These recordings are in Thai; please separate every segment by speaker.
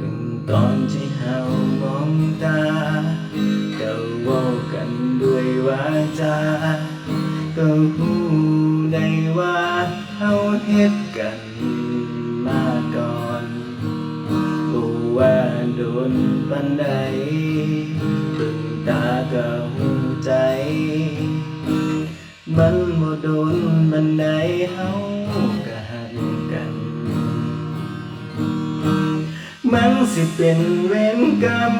Speaker 1: ถึงตอนที่เฮามองตาก็เว่ากันด้วยวาจาก็หูได้ว่าเฮาเฮ็ดกันมาก่อนบ่ว่าโดนปันใดเบิ่งตาก็หูใจ มันบ่โดนบันไดเฮา มันสิเป็นเวรกรรม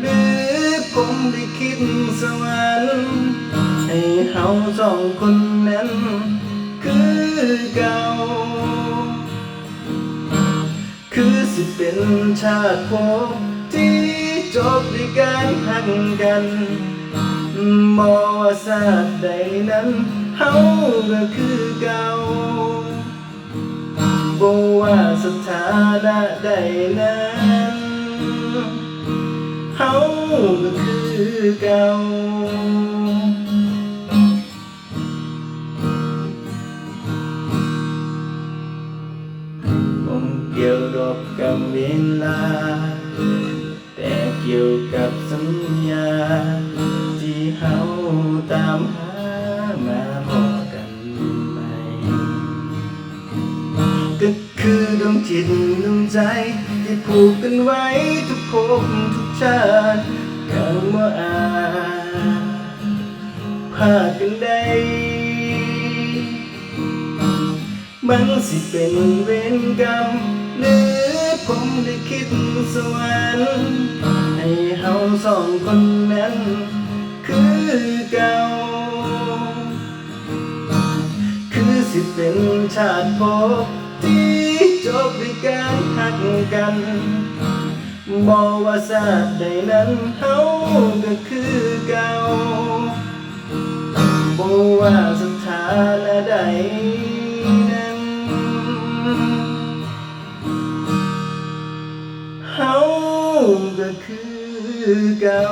Speaker 1: หรือผมได้คิดสวรรค์ให้เฮาสองคนนั้น คือเก่า คือสิเป็นชาติภพที่จบด้วยการหักกันบ่ว่าศาสตร์ใดนั้นเฮาก็คือเก่า บ่ว่าสถานะใดนั้นเฮาคือเก่าผมเกี่ยวดอกกับเวลา แต่เกี่ยวกับสัญญาที่เฮาตามหา วงจิตดวงใจที่ผูกกันไว้ทุกภพทุกชาติกันว่าอาพากันได้มันสิเป็นเวรกรรมหรือผมได้คิดสวรรค์ให้เฮาสองคนนั้น คือเก่า คือสิเป็นชาติภพที่ บด้วยการหักกันบอกว่าศาสตร์ใดนั้นเฮาก็คือเก่าบอกว่าสถานะใดนั้นเฮาก็คือเก่า